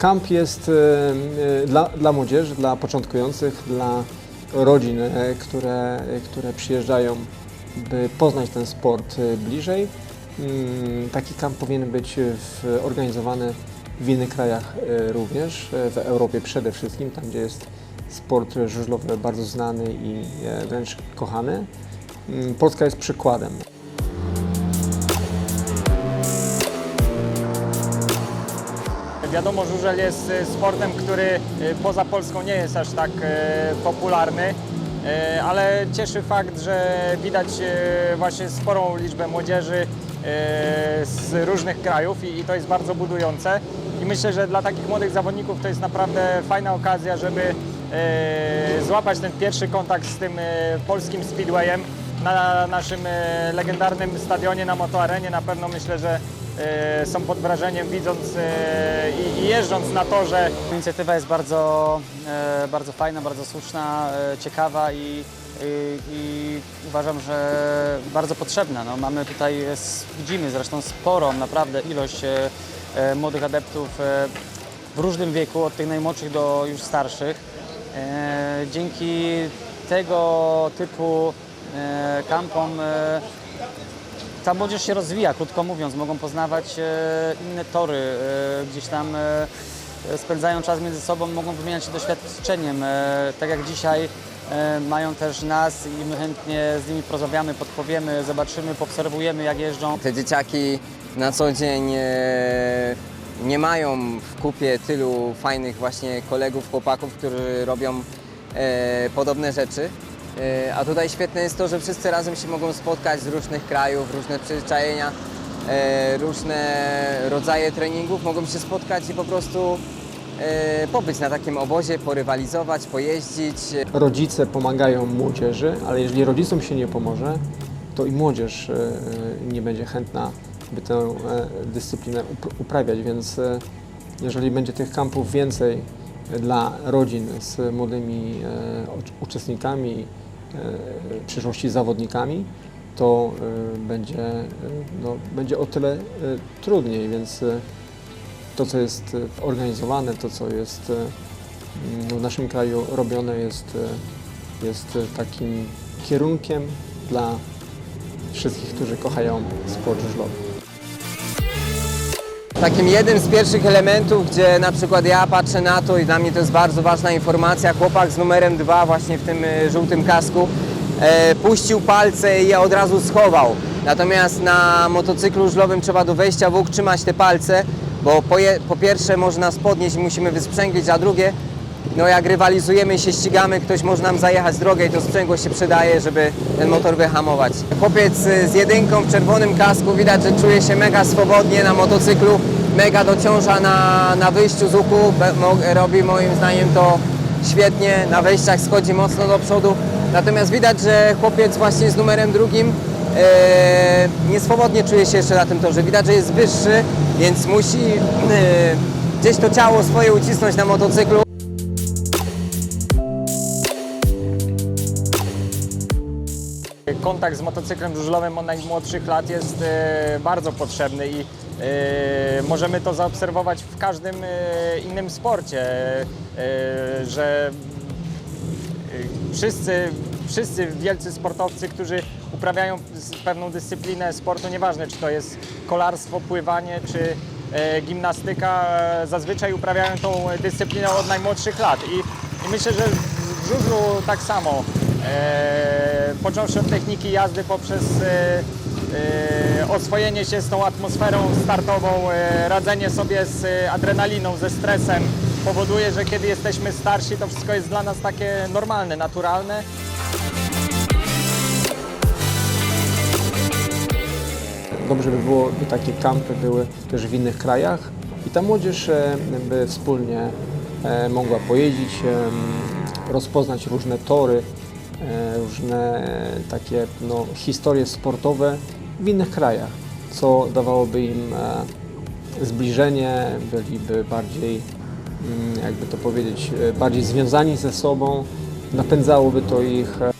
Kamp jest e, e, dla, dla młodzieży, dla początkujących, dla rodzin, e, które, które przyjeżdżają, by poznać ten sport bliżej. Mm, Taki kamp powinien być organizowany w innych krajach również, w Europie przede wszystkim, tam gdzie jest sport żużlowy bardzo znany i wręcz kochany. Mm, Polska jest przykładem. Wiadomo, żużel jest y, sportem, który y, poza Polską nie jest aż tak y, popularny, ale cieszy fakt, że widać właśnie sporą liczbę młodzieży z różnych krajów i to jest bardzo budujące. I myślę, że dla takich młodych zawodników to jest naprawdę fajna okazja, żeby złapać ten pierwszy kontakt z tym polskim speedwayem na naszym legendarnym stadionie na Motoarenie. Na pewno myślę, że e, są pod wrażeniem widząc e, i, jeżdżąc na torze. Inicjatywa jest bardzo, e, bardzo fajna, bardzo słuszna, e, ciekawa i, i, i uważam, że bardzo potrzebna. No, mamy tutaj, widzimy zresztą sporą naprawdę ilość e, e, młodych adeptów e, w różnym wieku, od tych najmłodszych do już starszych. E, Dzięki tego typu e, kampom e, ta młodzież się rozwija, krótko mówiąc, mogą poznawać e, inne tory, e, gdzieś tam e, spędzają czas między sobą, mogą wymieniać się doświadczeniem. Tak jak dzisiaj mają też nas i my chętnie z nimi porozmawiamy, podpowiemy, zobaczymy, poobserwujemy jak jeżdżą. Te dzieciaki na co dzień nie mają w kupie tylu fajnych właśnie kolegów, chłopaków, którzy robią podobne rzeczy. E, a tutaj świetne jest to, że wszyscy razem się mogą spotkać z różnych krajów, różne przyzwyczajenia, e, różne rodzaje treningów, mogą się spotkać i po prostu e, pobyć na takim obozie, porywalizować, pojeździć. rodzice pomagają młodzieży, ale jeżeli rodzicom się nie pomoże, to i młodzież nie będzie chętna, by tę dyscyplinę up- uprawiać, więc jeżeli będzie tych kampów więcej dla rodzin z młodymi e, ucz- uczestnikami, e, w przyszłości zawodnikami, to e, będzie, no, będzie o tyle trudniej, więc to, co jest organizowane, to, co jest w naszym kraju robione, jest, jest takim kierunkiem dla wszystkich, którzy kochają sport żużlowy. Takim jednym z pierwszych elementów, gdzie na przykład ja patrzę na to i dla mnie to jest bardzo ważna informacja, chłopak z numerem 2 właśnie w tym e, żółtym kasku e, puścił palce i je od razu schował. Natomiast na motocyklu żużlowym trzeba do wejścia w łuk trzymać te palce, bo po, je, po pierwsze może nas podnieść i musimy wysprzęglić, a drugie, no jak rywalizujemy się, ścigamy, ktoś może nam zajechać drogę i to sprzęgło się przydaje, żeby ten motor wyhamować. Chłopiec y, z jedynką w czerwonym kasku, widać, że czuje się mega swobodnie na motocyklu, mega dociąża na, na wyjściu z łuku, robi moim zdaniem to świetnie, na wejściach schodzi mocno do przodu. Natomiast widać, że chłopiec właśnie z numerem drugim e, nieswobodnie czuje się jeszcze na tym torze. Widać, że jest wyższy, więc musi e, gdzieś to ciało swoje ucisnąć na motocyklu. Kontakt z motocyklem żużlowym od najmłodszych lat jest e, bardzo potrzebny i e, możemy to zaobserwować w każdym e, innym sporcie, że wszyscy, wszyscy wielcy sportowcy, którzy uprawiają pewną dyscyplinę sportu, nieważne czy to jest kolarstwo, pływanie czy gimnastyka, zazwyczaj uprawiają tą dyscyplinę od najmłodszych lat i, i myślę, że w żużlu tak samo. E, począwszy od techniki jazdy poprzez e, e, oswojenie się z tą atmosferą startową, e, radzenie sobie z e, adrenaliną, ze stresem, powoduje, że kiedy jesteśmy starsi, to wszystko jest dla nas takie normalne, naturalne. Dobrze by było, by takie kampy były też w innych krajach i ta młodzież e, by wspólnie mogła pojeździć, rozpoznać różne tory, różne takie no, historie sportowe w innych krajach, co dawałoby im e, zbliżenie, byliby bardziej, mm, jakby to powiedzieć, e, bardziej związani ze sobą, napędzałoby to ich e,